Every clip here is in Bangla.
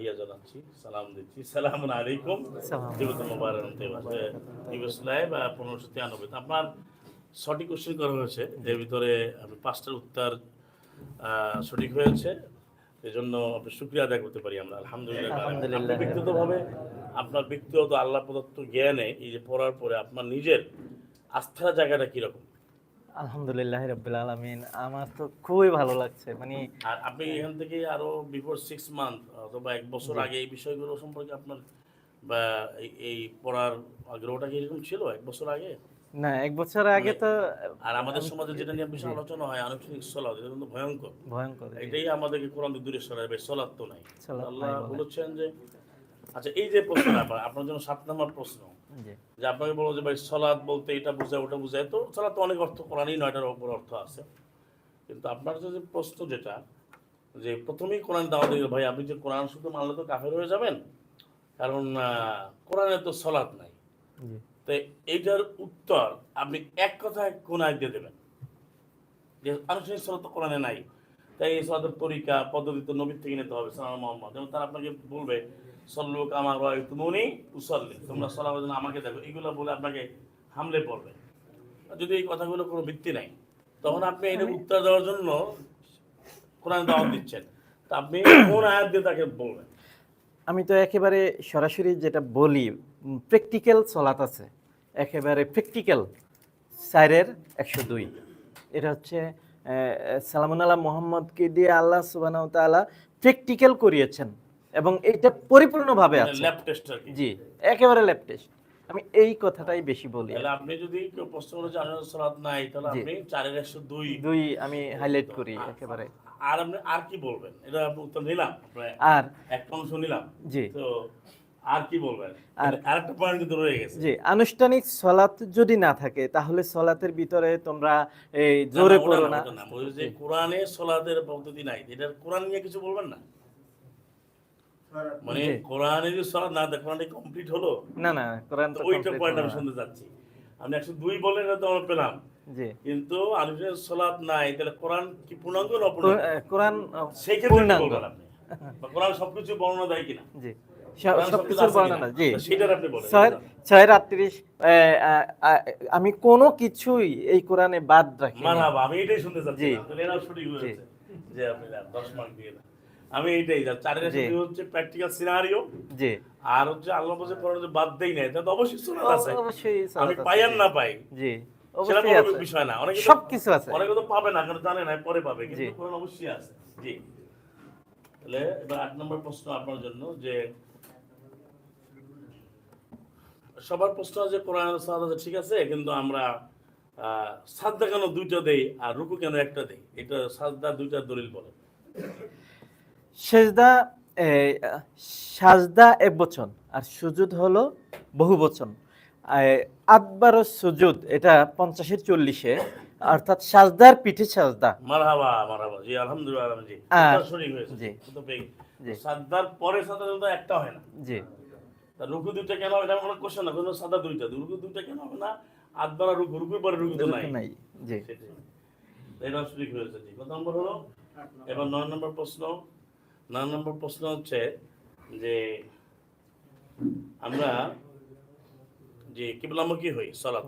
তাহিয়া জানাচ্ছি সালাম দিচ্ছি। সালাম আলাইকুম। পনেরোশো তিরানব্বই। আপনার সঠিক কোশ্চেন করা হয়েছে এর ভিতরে পাঁচটার উত্তর সঠিক হয়েছে। এই জন্য আপনি শুক্রিয়া আদায় করতে পারি আমরা। আলহামদুলিল্লাহ। ব্যক্তিগতভাবে আপনার ব্যক্তিগত আল্লাহ প্রদত্ত জ্ঞানে এই যে পড়ার পরে আপনার নিজের আস্থার জায়গাটা কীরকম? আলহামদুলিল্লাহ রবিল আলমিন। আমার তো খুবই ভালো লাগছে মানে আর আপনি এখান থেকে আরও বিফোর সিক্স মান্থ অথবা এক বছর আগে এই বিষয়গুলো সম্পর্কে আপনার বা এই- পড়ার আগ্রহটা কি এরকম ছিল এক বছর আগে? না এক বছর আগে তো আর আমাদের সমাজে যেটা নিয়ে বেশি আলোচনা হয় আনুষ্ঠানিক সলাদ এটা কিন্তু ভয়ঙ্কর। ভয়ঙ্কর এটাই আমাদেরকে কোরআন থেকে দূরে সরাবে সলাদ তো নাই। আল্লাহ বলেছেন যে আচ্ছা এই যে প্রশ্ন আপনার আপনার জন্য সাত নম্বর প্রশ্ন। যে আপনাকে বলো যে ভাই সলাদ বলতে এটা বোঝায় ওটা বোঝায়। তো সলাদ তো অনেক অর্থ কোরআনই নয়টার ওপর অর্থ আছে। কিন্তু আপনার যে প্রশ্ন যেটা যে প্রথমেই কোরআন দাওয়া দিল ভাই আপনি যে কোরআন শুধু মানলে তো কাফের হয়ে যাবেন? কারণ কোরআনে তো সলাদ নাই। তো এইটার উত্তর আপনি এক কথায় কোন আয় দিয়ে দেবেন। যে আনুষ্ঠানিক সলাদ তো কোরআনে নাই। তাই এই সলাদের তরিকা পদ্ধতি তো নবীর থেকে নিতে হবে সালাম মোহাম্মদ এবং তারা আপনাকে বলবে সল্লুক আমার তুমি উসল্লি। তোমরা আমাকে দেখো। এগুলো বলে আপনাকে হামলে পড়বে। যদি এই কথাগুলো কোনো ভিত্তি নাই তখন আপনি এটা উত্তর দেওয়ার জন্য কোরআন দাওয়াত দিচ্ছেন। তা আপনি কোন আয়াত দিয়ে তাকে বলবেন? আমি তো একেবারে সরাসরি যেটা বলি প্র্যাকটিক্যাল চলাত আছে। একেবারে প্র্যাকটিক্যাল সাইরের একশো দুই। এটা হচ্ছে সালামুন আল্লাহ মোহাম্মদকে দিয়ে আল্লাহ সুবাহ প্র্যাকটিক্যাল করিয়েছেন। এবং এটা পরিপূর্ণভাবে আছে। ল্যাব টেস্ট আর কি। জি একেবারে ল্যাব টেস্ট আমি এই কথাটাই বেশি বলি। তাহলে আপনি যদি কেউ প্রশ্ন করে জানেন নাই তাহলে আপনি চারের একশো দুই। দুই আমি হাইলাইট করি একেবারে। আর আপনি আর কি বলবেন? এটা উত্তর নিলাম আর? এক অংশ নিলাম। জি। তো আর কি বলবেন? আর? আরেকটা পয়েন্ট কিন্তু রয়ে গেছে। জি আনুষ্ঠানিক সলাত যদি না থাকে তাহলে সলাতের ভিতরে তোমরা এই জোরে পড়ো না, যে কোরআনে সলাতের পদ্ধতি নাই। এটা কোরআন নিয়ে কিছু বলবেন না? মানে জি। কোরআনে সলাৎ না কোরআনে কমপ্লিট হলো? না না কোরআন তো ওইটা পয়েন্ট আমি। শুনতে আপনি একশো দুই বলেন তো আমরা পেলাম। জি। কিন্তু আনুষ্ঠানিক নাই তাহলে কোরআন কি পূর্ণাঙ্গ না কোরআন সেই ক্ষেত্রে আপনি? কোরআন সবকিছু বর্ণনা দেয় কিনা? জি। আমি কোনো কিছুই এই কোরআনে বাদ রাখি আমি এটাই শুনতে চাচ্ছি। যে আপনি দশ মার্ক দিয়ে। আমি এইটাই যা চারের জি। সাথে হচ্ছে প্র্যাকটিক্যাল সিনারিও জি। আর হচ্ছে আল্লাহ বসে কোরআন যে বাদ দেই নাই। তা তো অবশ্যই শোনা আছে। অবশ্যই আমি পাই আর না পাই। জি সেটা বিষয় না। অনেকে তো- সবকিছু আছে। অনেকে তো পাবে না কারণ জানে না পরে পাবে। কিন্তু কোরআন অবশ্যই আছে। জি। তাহলে এবার আট নম্বর প্রশ্ন আপনার জন্য যে সবার প্রশ্ন আছে কোরআন সাদ আছে ঠিক আছে? কিন্তু আমরা আহ, সাজদা কেন দুইটা দেই আর রুকু কেন একটা দেই? এটা সাজদা দুইটা দলিল বলে সেজদা সাজদা এক বচন আর সুজুদ হলো বহু বচন। আদবার সুজুদ এটা পঞ্চাশের চল্লিশে অর্থাৎ সাজদার পিঠে সাজদা। মারহাবা মারহাবা জি আলহামদুলিল্লাহ জি। আর- সঠিক হয়েছে জি। সাজদার পরে সাজদা একটা হয় না। জি। তা রুকু দুইটা কেন হবে এটা কোনো কোশ্চেন না কিন্তু সাদা দুইটা। রুকু দুইটা কেন হবে না? আদবার রুকু রুকুর পরে রুকু তো নাই। নাই জি। এটা সঠিক হয়েছে জি। কত নম্বর হলো? এবার নয় নম্বর প্রশ্ন। নয় নম্বর প্রশ্ন হচ্ছে যে আমরা যে কিবলামুখী হই সলাত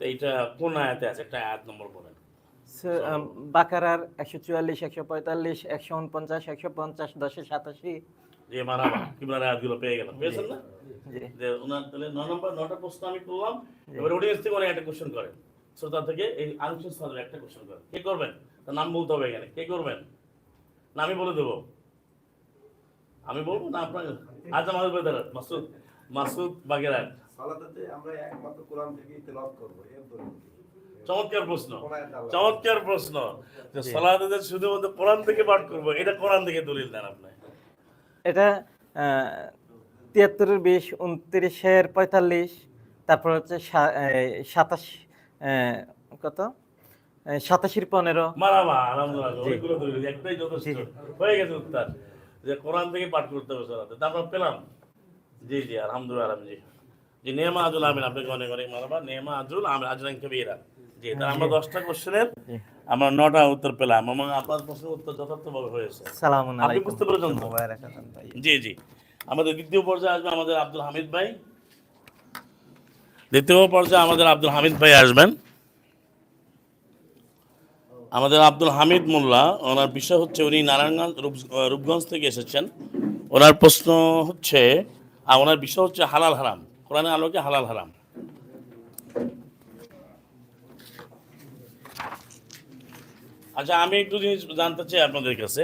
তো এইটা কোন আয়াতে আছে? একটা আয়াত নম্বর বলেন। বাকারার একশো চুয়াল্লিশ একশো পঁয়তাল্লিশ একশো উনপঞ্চাশ একশো পঞ্চাশ দশে সাতাশি। যে মারাবা কিবলার আয়াতগুলো পেয়ে গেলাম। পেয়েছেন না? যে ওনার তাহলে নয় নম্বর নটা প্রশ্ন আমি করলাম। এবার অডিয়েন্স থেকে অনেক একটা কোশ্চেন করেন শ্রোতা থেকে এই স্তরের একটা কোশ্চেন করেন কে করবেন? তার নাম বলতে হবে এখানে। কে করবেন? না আমি বলে দেবো। আমি বলব? না আপনার আজ আমাদের বেদারাত মাসুদ মাসুদ কি? চমৎকার প্রশ্ন। চমৎকার প্রশ্ন। যে শুধুমাত্র কোরআন থেকে পাঠ করব এটা কোরআন থেকে দলিল দেন আপনি। এটা তিয়াত্তরের বিশ উনত্রিশের পঁয়তাল্লিশ তারপর হচ্ছে সাতাশ আহ, কত? সাতাশির পনেরো। মারাবা আলহামদুলিল্লাহ ওইগুলো দলিল একটাই যথেষ্ট। হয়ে গেছে উত্তর। যে কোরআন থেকে পাঠ করতে হবে সালাতে। তা আমরা পেলাম। জি জি আলহামদুলিল্লাহ আলহাম জি। জি নেমা আজুল আমিন আপনাকে অনেক অনেক মারাবা নেমা আজুল আমি আজলান কবিরা। জি আমরা দশটা কোশ্চেনের আমরা নটা উত্তর পেলাম এবং আপনার প্রশ্নের উত্তর যথার্থভাবে হয়েছে। সালাম আপনি বুঝতে পেরেছেন। জি জি। আমাদের দ্বিতীয় পর্যায়ে আসবে আমাদের আব্দুল হামিদ ভাই। দ্বিতীয় পর্যায়ে আমাদের আব্দুল হামিদ ভাই আসবেন। আমাদের আব্দুল হামিদ মোল্লা, ওনার বিষয় হচ্ছে উনি নারায়ণগঞ্জ রূপগঞ্জ থেকে এসেছেন। ওনার প্রশ্ন হচ্ছে, আর ওনার বিষয় হচ্ছে হালাল হারাম। কোরআনের আলোকে হালাল হারাম। আচ্ছা আমি একটু জিনিস জানতে চাই আপনাদের কাছে।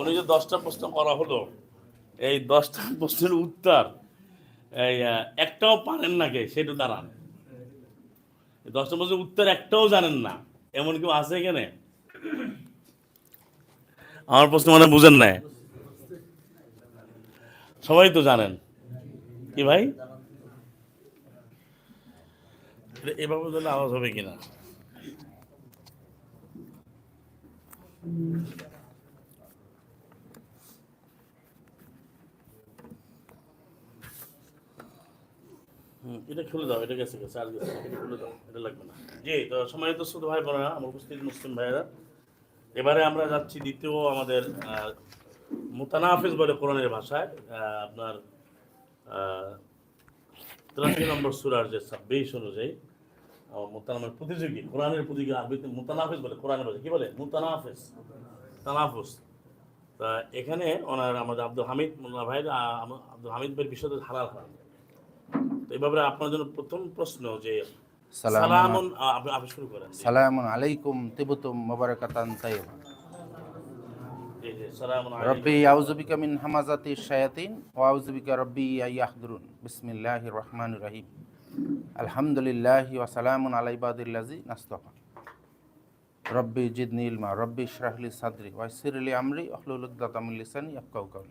উনি যে দশটা প্রশ্ন করা হলো, এই দশটা প্রশ্নের উত্তর, এই একটাও পারেন না কে? সেটা দাঁড়ান। দশটা প্রশ্নের উত্তর একটাও জানেন না। এমন কেউ আছে এখানে? আমার প্রশ্ন মানে বুঝেন না সবাই তো জানেন। কি ভাই? এভাবে ধরলে আওয়াজ হবে কিনা? হুম, এটা খুলে দাও এটা গেছে গেছে আর গেছে এটা খুলে দাও এটা লাগবে না। জি তো সময় তো শুধু ভাই বোনেরা আমার উপস্থিত মুসলিম ভাইয়েরা এবারে আমরা যাচ্ছি দ্বিতীয় আমাদের আহ, মুতানাফিজ বলে কোরআনের ভাষায় আপনার তিরাশি নম্বর সুরার যে ছাব্বিশ অনুযায়ী মুতানামের প্রতিযোগী কোরআনের প্রতিযোগী আরবিতে মুতানাফিজ বলে কোরআনের ভাষা কি বলে? মুতানাফিজ তানাফুস। তা এখানে ওনার আমাদের আব্দুল হামিদ মোল্লা ভাই আব্দুল হামিদ ভাইয়ের বিষয় হচ্ছে হালাল হারাম তো এই ব্যাপারে আপনার জন্য প্রথম প্রশ্ন যে সালাম সালামুন আ- আপনি আপনি শুরু করেন। জি। সালামুন আলাইকুম তিবতুম মুবারাকাতান তাইয়্যিবা। জি, জি, সালামুন আলাইকুম। রব্বি আউযু বিকা মিন হামাজাতি শায়াতিন ওয়া আউযু বিকা রব্বি আইয়াহদুরুন বিসমিল্লাহির রহমানির রহিম। আলহামদুলিল্লাহি ওয়া সালামুন আলা ইবাদিল্লাযি নাস্তাফা। রব্বি জিদনি ইলমা রব্বি ইশরাহ লি সাদরি ওয়া ইয়াসসির লি আমরি ওয়াহলুল উকদাতাম মিন লিসানি ইয়াফকাহু কাওলি।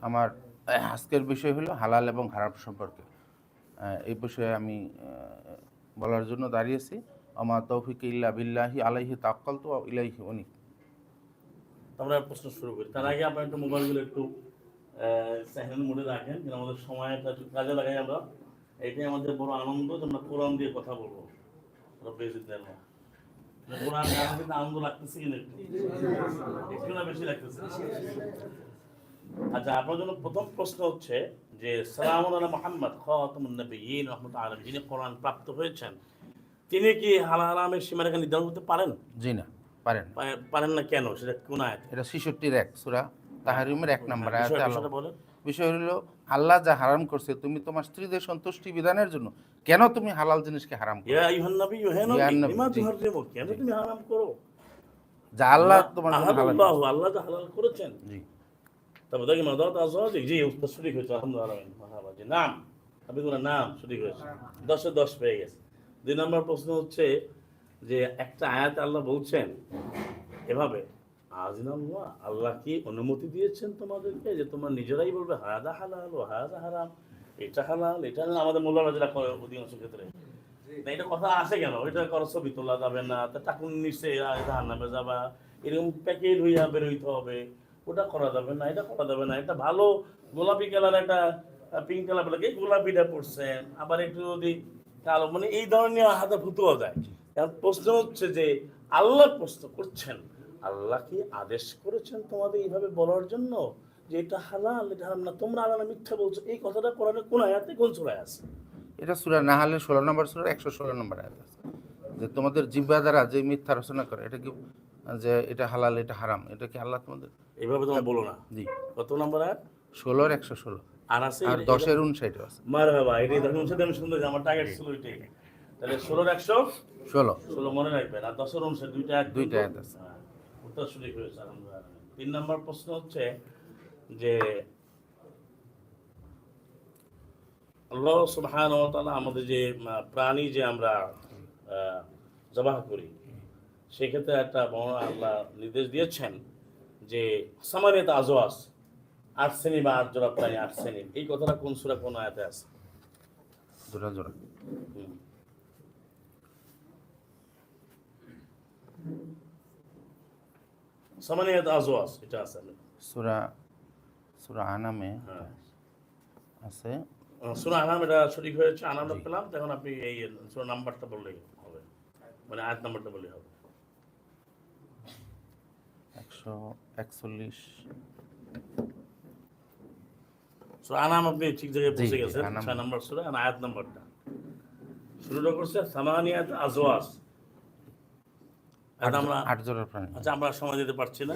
আমার আহ, আজকের বিষয় হলো হালাল এবং হারাম সম্পর্কে। এই বিষয়ে আমি বলার জন্য দাঁড়িয়েছি। আমার তৌফিক ইল্লা বিল্লাহি আলাইহি তাওয়াক্কালতু তো ইলাইহি উনিব। আমরা প্রশ্ন শুরু করি। তার আগে আপনার একটু মোবাইলগুলো একটু সাইলেন্ট মোডে রাখেন, যেন আমাদের সময়টা একটু কাজে লাগাই আমরা। এটাই আমাদের বড় আনন্দ, যে আমরা কোরআন দিয়ে কথা বলব। কোরআন আনন্দ লাগতেছে কিনা একটু? একটু না বেশি লাগতেছে? আচ্ছা আপনার জন্য প্রথম প্রশ্ন হচ্ছে যে মুহাম্মদ নবিয়্যিন রাহমাতুল যিনি কোরআন প্রাপ্ত হয়েছেন তিনি কি সীমারেখা নির্ধারণ করতে পারেন? জি না পারেন। পারেন না কেন? সেটা কোন আয়াত? এটা ছিষট্টির এক সুরা তাহারিমের এক নম্বর আয়াতে বিষয়- আল্লাহ বলেন। বিষয় হলো আল্লাহ যা হারাম করছে তুমি তোমার স্ত্রীদের সন্তুষ্টি বিধানের জন্য কেন তুমি হালাল জিনিসকে হারাম করো? ইয়া আইয়ুহান নবী হে নবী নবী, লিমা জি। কেন তুমি হারাম করো? যা আল্লাহ তোমার জন্য হালাল আল্লাহ আল্লাহ যা হালাল করেছেন। জি। তবে দেখি মাদাত আজওয়াজিক জি উত্তর সঠিক হয়েছে আলহামদুলিল্লাহ জি নাম আপনি তোমার নাম সঠিক হয়েছে। দশে দশ পেয়ে গেছে। দুই নম্বর প্রশ্ন হচ্ছে যে একটা আয়াত আল্লাহ বলছেন এভাবে আজিন আল্লাহ আল্লাহ কি অনুমতি দিয়েছেন তোমাদেরকে যে তোমরা নিজেরাই বলবে হাদা হালাল ও হাদা হারাম এটা হালাল এটা হালাল। আমাদের মোল্লারা যেটা করে অধিকাংশ ক্ষেত্রে। এটা কথা আসে কেন? এটা করো ছবি তোলা যাবে না তা টাকুন নিচে ধান নামে যাবা এরকম প্যাকেট হইয়া বেরোইতে হবে। ওটা করা যাবে না, এটা করা যাবে না। এটা ভালো গোলাপি কালার, একটা পিঙ্ক কালার বলে গোলাপিটা পড়ছেন আবার একটু যদি কালো মানে এই ধরনের হাতে ফুতুয়া যায়। এখন প্রশ্ন হচ্ছে যে, আল্লাহ প্রশ্ন করছেন। আল্লাহ কি আদেশ করেছেন তোমাদের এইভাবে বলার জন্য? যে এটা হালাল, এটা হারাম না। তোমরা আল্লাহ মিথ্যা বলছো। এই কথাটা কোরআনে কোন আয়াতে, কোন সূরায় আছে? এটা সুরা নাহালের ষোলো নম্বর সুরা, একশো ষোলো নম্বর আয়াত আছে। যে তোমাদের জিব্বা দ্বারা যে মিথ্যা রচনা করে, এটা কি যে এটা হালাল এটা হারাম এটা কি আল্লাহ তোমাদের? এইভাবে তোমার বলো না। জি। কত নম্বর আয়াত ষোলোর একশো ষোলো। আর আছে? আর দশের উনষাটও আছে। মার বাবা এটাই দেখুন সাথে আমি সুন্দর আমার টার্গেট ছিল ওইটাই। তাহলে ষোলোর একশো? ষোলো। ষোলো মনে রাখবেন আর দশের অনুসারে দুইটা এক। দুইটা আয়াত আছে। হ্যাঁ, উত্তর সঠিক হয়েছে আলহামদুলিল্লাহ। তিন নম্বর প্রশ্ন হচ্ছে যে আল্লাহ সুবহান আমাদের যে প্রাণী যে আমরা জবাহ করি সেক্ষেত্রে একটা বর্ণনা আল্লাহ নির্দেশ দিয়েছেন যে সামানিয়ত আজওয়াজ আট শ্রেণি বা আট জোড়া প্রাণী আট শ্রেণি। এই কথাটা কোন সুরা কোন আয়াতে আছে? জোড়া। জোড়া সামানিয়াত আজওয়াজ এটা আছে। সুরা সুরা আনামে হ্যাঁ। আছে। সুরা আনাম এটা সঠিক হয়েছে আনামটা পেলাম তখন আপনি এই সুরা নাম্বারটা বললেই হবে। মানে আয়াত নাম্বারটা বলে হবে। একশো একচল্লিশ। সো আনাম আপনি ঠিক জায়গায় পৌঁছে গেছেন। ছয় নম্বর সুরা আর আয়াত নাম্বারটা। শুরুটা করছে সামানিয়াত আজওয়াজ। এটা আমরা আচ্ছা আমরা সময় দিতে পারছি না।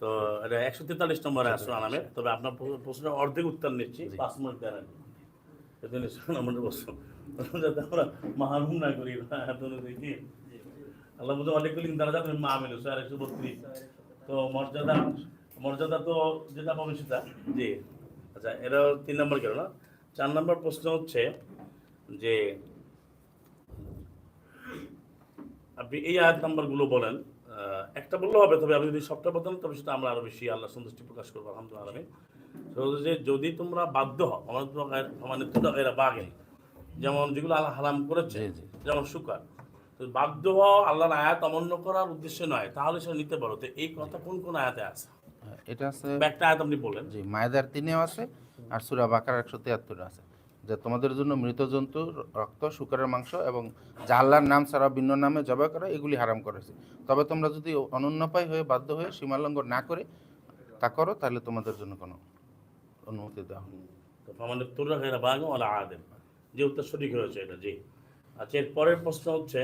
তো এটা একশো তেতাল্লিশ নম্বর আসলো আনামে তবে আপনার প্রশ্নের অর্ধেক উত্তর নিচ্ছি। পাঁচ মিনিট দেন। প্রশ্ন। যাতে আমরা মাহারুম না করি। আল্লাহ বুঝে অনেকগুলি দ্বারা যাবেন মা আমিন স্যার একশো বত্রিশ। তো মর্যাদা মর্যাদা তো যেটা পাবেন সেটা। জি। আচ্ছা এটা তিন নম্বর গেল না? চার নম্বর প্রশ্ন হচ্ছে যে আপনি এই আয়াত নাম্বারগুলো বলেন একটা বললেও হবে তবে আপনি যদি সবটা বলেন তবে সেটা আমরা আরও বেশি আল্লাহ সন্তুষ্টি প্রকাশ করব আলহামদুলিল্লাহ আলমী যে যদি তোমরা বাধ্য হও আমার মানে তোমরা এরা বাঘে যেমন যেগুলো আল্লাহ হারাম করেছে। যেমন শুকার বাধ্য হওয়া আল্লাহর আয়াত অমান্য করার উদ্দেশ্য নয় তাহলে সেটা নিতে পারো। তো এই কথা কোন কোন আয়াতে আছে? এটা আছে একটা আয়াত আপনি বলেন। জি মায়েদার তিনেও আছে আর সুরা বাকার একশো তিয়াত্তর আছে। যে তোমাদের জন্য মৃত জন্তু রক্ত শুকরের মাংস এবং যা আল্লাহর নাম ছাড়া ভিন্ন নামে জবাই করা এগুলি হারাম করেছে তবে তোমরা যদি অনন্যপায় হয়ে বাধ্য হয়ে সীমালঙ্ঘন না করে তা করো তাহলে তোমাদের জন্য কোনো অনুমতি দেওয়া হবে। আমাদের তোরা এরা বাঘ ওলা আদেম। যে উত্তর সঠিক হয়েছে এটা জি। আচ্ছা এর পরের প্রশ্ন হচ্ছে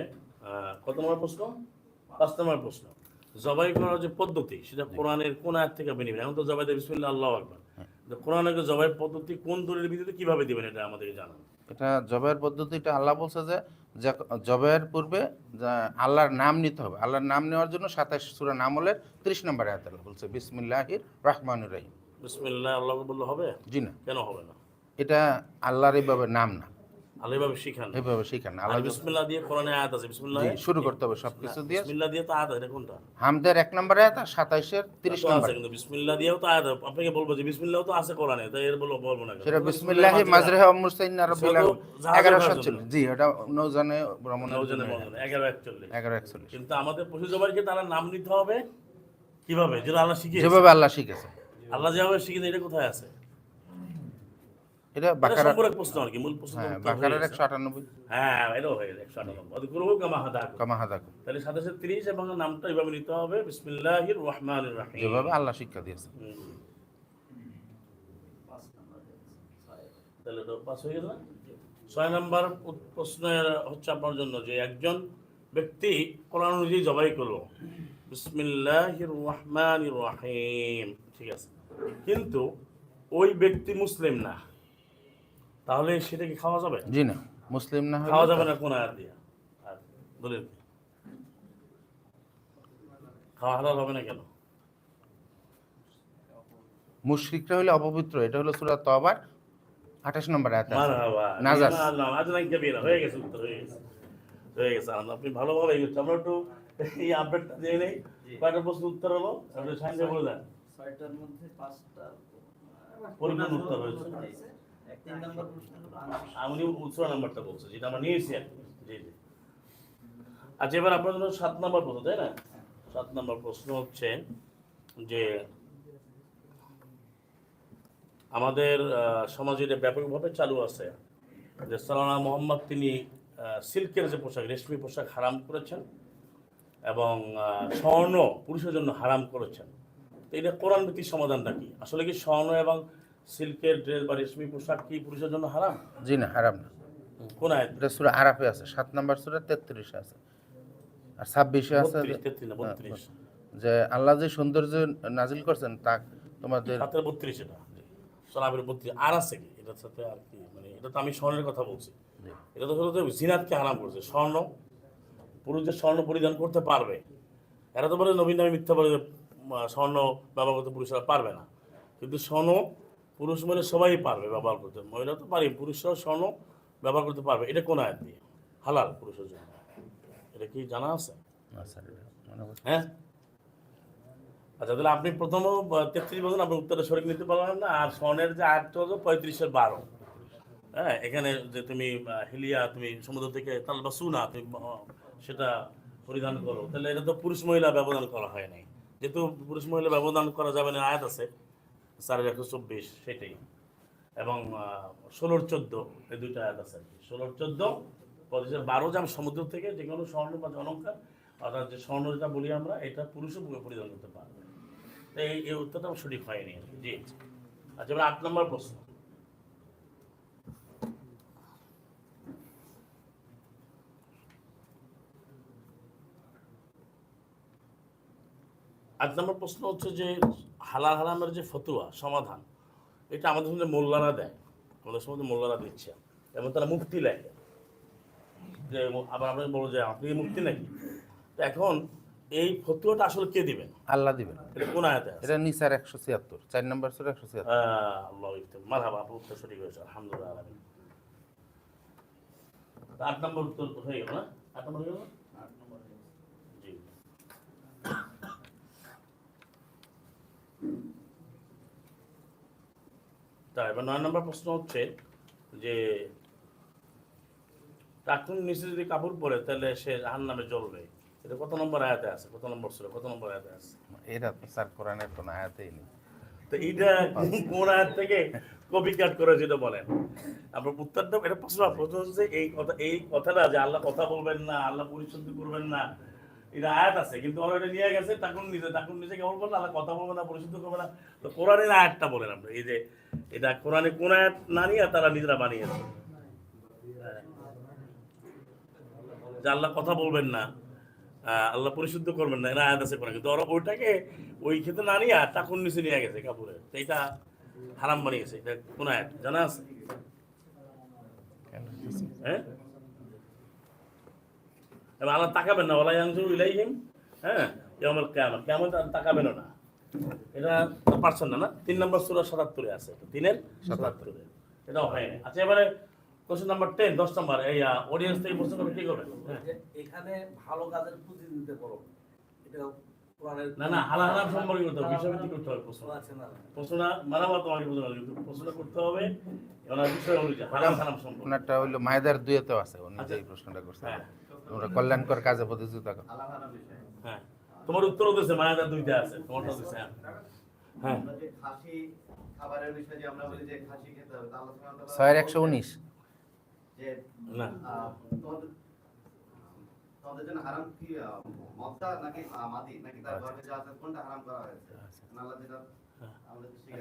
কত নম্বর প্রশ্ন? পাঁচ নম্বর প্রশ্ন। জবাই করার যে পদ্ধতি সেটা কোরআনের কোন আয়াত থেকে আপনি নেবেন? এখন তো জবাই দেয় বিসমিল্লাহ আল্লাহ আকবার। তো কোরআনের জবাই পদ্ধতি কোন দলের ভিত্তিতে কীভাবে দিবেন এটা আমাদেরকে জানান। এটা জবের পদ্ধতিটা আল্লাহ বলছে যে যে জবের পূর্বে আল্লাহর নাম নিতে হবে। আল্লাহর নাম নেওয়ার জন্য সাতাশ সুরা নামলের ত্রিশ নম্বর আয়াত আল্লাহ বলছে বিসমিল্লাহির রহমানুর রহিম। বিসমিল্লাহ আল্লাহ বললে হবে? জি না। কেন হবে না? এটা আল্লাহর এইভাবে নাম না। আল্লাহ শিখান। এইভাবে শিখান। আল্লাহ বিসমিল্লাহ দিয়ে কোরআনে আয়াত আছে। বিসমিল্লাহ শুরু করতে হবে সবকিছু দিয়ে। বিসমিল্লাহ দিয়ে তো আয়াত এটা কোনটা? হামদের এক নম্বর আয়াত আর সাতাইশের তিরিশ তো নম্বর। কিন্তু বিসমিল্লাহ দিয়েও তো আয়াত আপনাকে বলব যে বিসমিল্লাহ তো আছে কোরআনে তাই এর বলব বলব না সেটা বিসমিল্লাহি মাজরেহে মুস্তাইন রাব্বিল সেটা তো জাহাজে এগারোশো করার জন্য। চল্লিশ। জি ওটা নৌজানে ভ্রমণের নৌজনে জন্য। বলবেন, এগারো একচল্লিশ। কিন্তু আমাদের পশু জবাইকে তারা নাম নিতে হবে। কীভাবে? যেটা আল্লাহ যেভাবে আল্লাহ শিখেছে। আল্লাহ যেভাবে শিখিয়ে এটা কোথায় আছে? এটা এটা বাকারা প্রশ্ন আর কি মূল প্রশ্ন হ্যাঁ তো উত্তর বাকারার একশো আটানব্বই। হ্যাঁ এটাও হয়ে গেছে একশো আটানব্বই। অতি করব কামা হাদা কামা হাদাকু তাহলে সাতাশে তিরিশ এবং নামটা এইভাবে নিতে হবে বিসমিল্লাহির রহমানির রাহিম। যেভাবে আল্লাহ শিক্ষা দিয়েছে। তাহলে পাস হয়ে গেল ছয় নম্বর প্রশ্নের হচ্ছে আপনার জন্য যে একজন ব্যক্তি কোরআন অনুযায়ী জবাই করল বিসমিল্লাহির রহমানির রাহিম ঠিক আছে। কিন্তু ওই ব্যক্তি মুসলিম না। তাহলে সেটা কি খাওয়া যাবে? জি না মুসলিম না খাওয়া যাবে না কোন আয়াত দিয়া? আর দলিল খাওয়া হালাল হবে না কেন? মুশরিকরা হলে অপবিত্র এটা হলো সুরা তবার আঠাশ নম্বর আয়াত আছে। মারহাবা। নাজাস। নাজাস আজনাই কাবীরা হয়ে গেছে উত্তর হয়ে গেছে। হয়ে গেছে। আপনি ভালোভাবে এগোচ্ছেন আমরা একটু এই আপডেটটা দিয়ে নেই। কয়টা প্রশ্ন উত্তর হলো? আপনি সাইন্সে বলে দেন। ছয়টার মধ্যে পাঁচটা। পরিপূর্ণ উত্তর হয়েছে। আমি উত্তর নাম্বারটা বলছি, যেটা আমরা নিয়েছি আর জি জি। আচ্ছা এবার আপনার জন্য সাত নম্বর প্রশ্ন, তাই না? সাত নম্বর প্রশ্ন হচ্ছে যে আমাদের সমাজে এটা ব্যাপকভাবে চালু আছে। যে সালানা মোহাম্মদ তিনি সিল্কের যে পোশাক, রেশমি পোশাক হারাম করেছেন এবং স্বর্ণ পুরুষের জন্য হারাম করেছেন। তো এটা কোরআন ভিত্তিক সমাধানটা কি? আসলে কি স্বর্ণ এবং সিল্কের ড্রেস বা রেশমি পোশাক কি পুরুষের জন্য হারাম? জি না হারাম না। কোন আয়াত? এটা সুরা আরাফে আছে সাত নম্বর সুরা তেত্রিশে আছে। আর ছাব্বিশে আছে বত্রিশ তেত্রিশ না বত্রিশ। যে আল্লাহ যে সৌন্দর্য নাজিল করছেন তা তোমাদের সাতের বত্রিশ এটা। সোনাবের বত্রিশ। আর আছে কি? এটার সাথে আর কি মানে এটা তো আমি স্বর্ণের কথা বলছি। এটা তো হলো যে জিনাতকে হারাম করছে। স্বর্ণ পুরুষ যে স্বর্ণ পরিধান করতে পারবে। এরা তো বলে নবীন নামে মিথ্যা বলে স্বর্ণ ব্যবহার করতে পুরুষরা পারবে না। কিন্তু স্বর্ণ পুরুষ মানে সবাই পারবে ব্যবহার করতে। মহিলা তো পারি পুরুষরাও স্বর্ণ ব্যবহার করতে পারবে। এটা কোন আয়াত দিয়ে? হালাল পুরুষের জন্য। এটা কি জানা আছে। হ্যাঁ? আচ্ছা তাহলে আপনি প্রথম তেত্রিশ বছর আপনি উত্তরে শরীর নিতে পারলেন না আর স্বর্ণের যে আটটা হলো পঁয়ত্রিশের বারো। হ্যাঁ এখানে যে তুমি হিলিয়া তুমি সমুদ্র থেকে তালবাসু না তুমি সেটা পরিধান করো। তাহলে এটা তো পুরুষ মহিলা ব্যবধান করা হয় নাই। যেহেতু পুরুষ মহিলা ব্যবধান করা যাবে না আয়াত আছে। সাড়ে একশো চব্বিশ, সেটাই। এবং ষোলোর চোদ্দ, এই দুইটা আয়াত আছে আর কি। ষোলোর চোদ্দ, পঁচিশের বারো জাম সমুদ্র থেকে যে কোনো স্বর্ণ বা জনকার অর্থাৎ যে স্বর্ণ যেটা বলি আমরা, এটা পুরুষও পুরো পরিধান করতে পারবে। এই এই উত্তরটা সঠিক হয়নি। আর কি। জি। আচ্ছা এবার আট নম্বর প্রশ্ন। আট নম্বর প্রশ্ন হচ্ছে যে হালাল হারামের যে ফতুয়া সমাধান এটা আমাদের সঙ্গে মোল্লারা দেয়। আমাদের সঙ্গে মোল্লারা দিচ্ছে। এবং তারা মুক্তি লেখে যে আবার আমরা বলব যে আপনি মুক্তি নাকি? তো এখন এই ফতুয়াটা আসলে কে দিবেন? আল্লাহ দিবেন। এটা কোন আয়াতে আছে? এটা নিসার একশো ছিয়াত্তর চার নম্বর সুরা একশো ছিয়াত্তর। আহ, আল্লাহ মারহাবা আপনার উত্তর সঠিক হয়েছে আলহামদুলিল্লাহ আলামিন আট নম্বর উত্তর হয়ে গেল না? আট নম্বর হয়ে গেল না? জি তা এবার নয় নম্বর প্রশ্ন হচ্ছে যে টাকুন নিচে যদি কাপড় পরে তাহলে সে জাহান নামে জ্বলবে। এটা কত নম্বর আয়াতে আছে? কত নম্বর কত নম্বর আয়াতে আছে? এটা তো স্যার কোরআনের কোনো আয়াতেই নেই। তো এইটা কোন আয়াত থেকে কপি কাট করে যেটা বলেন। উত্তরটা এটা প্রশ্ন প্রশ্ন হচ্ছে এই কথা এই কথাটা যে আল্লাহ কথা বলবেন না আল্লাহ পরিশুদ্ধি করবেন না এটা আয়াত আছে কিন্তু ওরা এটা নিয়ে গেছে তখন নিজে তখন নিজে কেমন বলল আল্লাহ কথা বলবে না পরিশুদ্ধ করবে না। তো কোরআনের আয়াতটা বলেন আপনি এই যে এটা কোরআনে কোন আয়াত না নিয়ে তারা নিজেরা বানিয়েছে। যে আল্লাহ কথা বলবেন না আল্লাহ পরিশুদ্ধ করবেন না, এরা আয়াত আছে কোরআনে। কিন্তু ওরা ওইটাকে ওই ক্ষেত্রে না নিয়ে টাকুন নিচে নিয়ে গেছে কাপড়ে। তো হারাম বানিয়েছে। এটা কোন আয়াত? জানা আছে? হ্যাঁ? আল্লাহ তাকাবেন না ওলা ইয়াংজু ইলাইহিম হ্যাঁ? কেমন কিয়ামত আর তাকাবেন না। এটা তো পারছেন না না? তিন নম্বর সূরা 77 এ আছে তিনের 77 এ এটা হয় না আচ্ছা এবারে কোশ্চেন নাম্বার 10 10 নম্বর এই অডিয়েন্স থেকে প্রশ্ন করবে কি করবেন হ্যাঁ। এখানে ভালো কাজের পুঁজি দিতে পারো এটা না না হালা হারাম সম্পর্কে করতে হবে বিষয়ভিত্তিক করতে হবে প্রশ্ন। আছে না। তোমাকে বুঝতে হবে কিন্তু করতে হবে ওনার বিষয় অনুযায়ী হারাম হারাম সম্পর্কে। ওনারটা হইল মায়েদার দুয়েতেও আছে উনি আচ্ছা। যে প্রশ্নটা করছে। হ্যাঁ। তোমরা কল্যাণকর কাজে প্রতিযোগিতা করো। হ্যাঁ। তোমার উত্তর দিচ্ছে মায়াদা দুইটা আছে তোমারটা হ্যাঁ। হ্যাঁ। ছয়ের একশো উনিশ। না।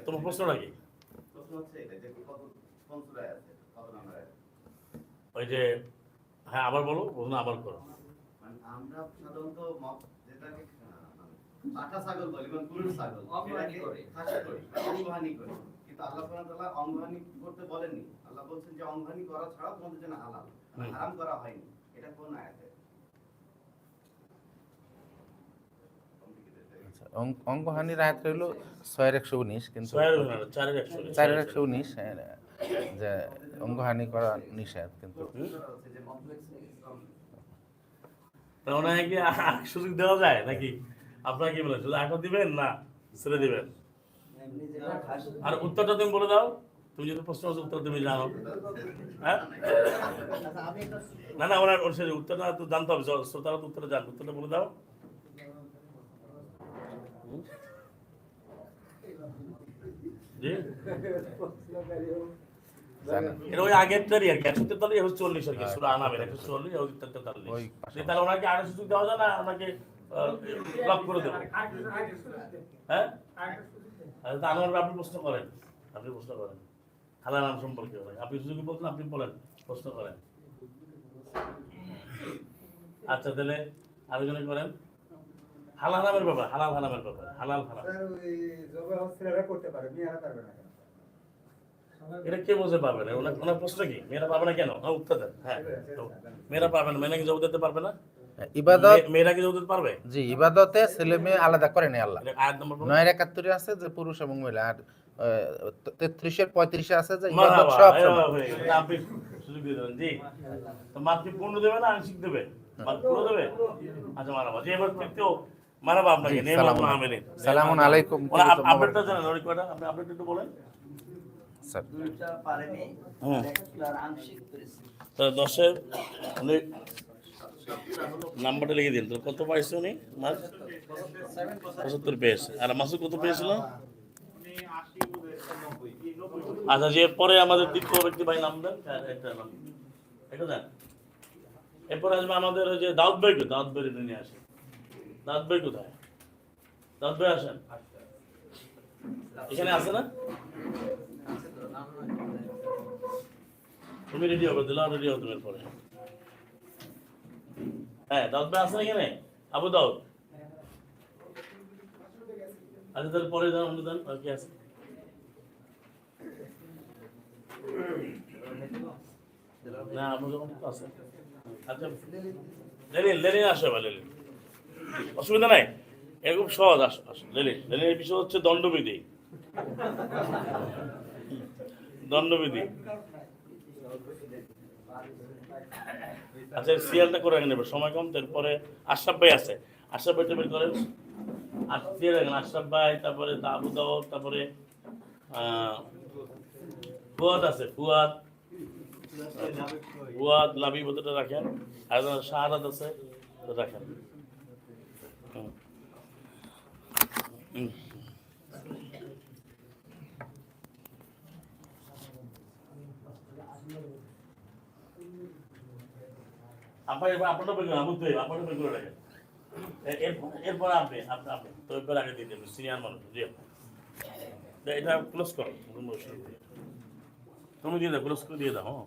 তোমার প্রশ্নটা কি? প্রশ্ন হচ্ছে এটা যে কত কোন সূরায় আছে কত নম্বরে আছে? ওই যে হ্যাঁ আবার বলো আবার করো। মানে আমরা সাধারণত যেটাকে মানে ছাগল বলি মানে পুরুষ ছাগল। অঙ্গহানি করে। খাসি করি অঙ্গহানি করি। কিন্তু আল্লাহ সুবহানাহু ওয়া তাআলা অঙ্গহানি করতে বলেননি। আল্লাহ বলছেন যে অঙ্গহানি করা ছাড়া তোমাদের জন্য হালাল। মানে হারাম করা হয়নি। এটা কোন আয়াতে? আচ্ছা, অঙ্গহানির আয়াত হইল ছয়ের একশো উনিশ কিন্তু চারের একশো উনিশ হ্যাঁ, যে অঙ্গহানি করা নিষেধ কিন্তু। আ- সুযোগ দেওয়া যায় নাকি? আপনারা কি বলেন? শুধু আটা দিবেন না ছেড়ে দিবেন? আর উত্তরটা তুমি বলে দাও। তুমি যদি প্রশ্ন আছে উত্তর তুমি জানো হ্যাঁ? না না ওনার ওর সে উত্তরটা তো জানতে হবে। শ্রোতারা তো উত্তরটা জানবে। উত্তরটা বলে দাও? জি। জানেন ওই আগেরটারই আর কি। একশো তেতাল্লিশ একশো চল্লিশ আর কি। সুরা আনাবেন একশো চল্লিশ তেতাল্লিশ। তাহলে ওনাকে আগে সুযোগ দেওয়া যায় না? ওনাকে ব্লক করে দেবো। হ্যাঁ? আচ্ছা, আমার আপনি প্রশ্ন করেন। আপনি প্রশ্ন করেন। খালা নাম সম্পর্কে বলেন। আপনি সুযোগ বলছেন আপনি বলেন প্রশ্ন করেন। আচ্ছা তাহলে আলোচনা করেন। হালাল হারামের ব্যাপার হালাল হারামের ব্যাপার হালাল হারাম। করতে পারে মেয়েরা পারবে না কেন? এটা কে বলতে পারবে না? ওনার প্রশ্ন কি? মেয়েরা পাবে না কেন? উত্তর দেন। হ্যাঁ মেয়েরা পারবে না মেয়েরা কি জবাব দিতে পারবে না? ইবাদত মেয়েরা কি দিতে পারবে? জি ইবাদতে ছেলে মেয়ে আলাদা করে নেই আল্লাহ। নয়ের একাত্তরে আছে যে পুরুষ এবং মহিলা আর তেত্রিশের পঁয়ত্রিশে আছে যে ইবাদত সব হয়ে জি। তো পূর্ণ দেবে না আংশিক দেবে? পুরো দেবে? আচ্ছা মারাবা যে এবার তৃতীয় মারাবা আপনাকে জি, নেমা সালামুন আলাইকুম। আপডেটটা জানেন ওই কয়টা? আপনি আপডেট একটু বলেন। স্যার। দুইটা পারেনি আংশিক তো দশের নাম্বারটা লিখে দিন তো কত পাইছে উনি? মার্ক পঁচাত্তর পেয়েছে। আর মাসুদ কত পেয়েছিল? আচ্ছা যে পরে আমাদের দ্বিতীয় ব্যক্তি ভাই নাম হ্যাঁ, এটা দেন। এরপর আসবে আমাদের ওই যে দাউদ ভাই কোথায়? দাউদ ভাই নিয়ে আসে দাউদ ভাই কোথায়? দাউদ ভাই আসেন। এখানে আছে না? তুমি রেডি হবে দিলাম রেডি হবে তুমি পরে হ্যাঁ দাউদ ভাই আছে না এখানে? আবু দাউদ। আচ্ছা তাহলে পরে যান অনুদান আর কি আছে। না আপনার যখন আছে। আচ্ছা লেলিন লেলিন আসো এবার লেলিন অসুবিধা নাই। এরকম সহজ, আসো আসো। লেলিন লেলিনের বিষয় হচ্ছে দণ্ডবিধি। দণ্ডবিধি। আচ্ছা সিরিয়ালটা করে রাখেন এবার সময় কম, তারপরে আশরাফ ভাই আছে। আশরাফ ভাই টেবিল করেন। আর দিয়ে রাখেন আশরাফ ভাই, তারপরে আবু দাউদ, তারপরে ফুয়াদ আছে, ফুয়াদ। ফুয়াদ লাভি বোধটা রাখেন। আর শাহাদাত আছে রাখেন। হুম। আপনার এবার আপনারটা বের করেন তো আপনারটা বের করে রাখেন এরপর আপনি আপনি আপনি, তো এরপর আগে দিয়ে দেবেন, সিনিয়র মানুষ, জি। এটা ক্লোজ করো তুমি দিয়ে দাও ক্লোজ করে দিয়ে দাও হ্যাঁ।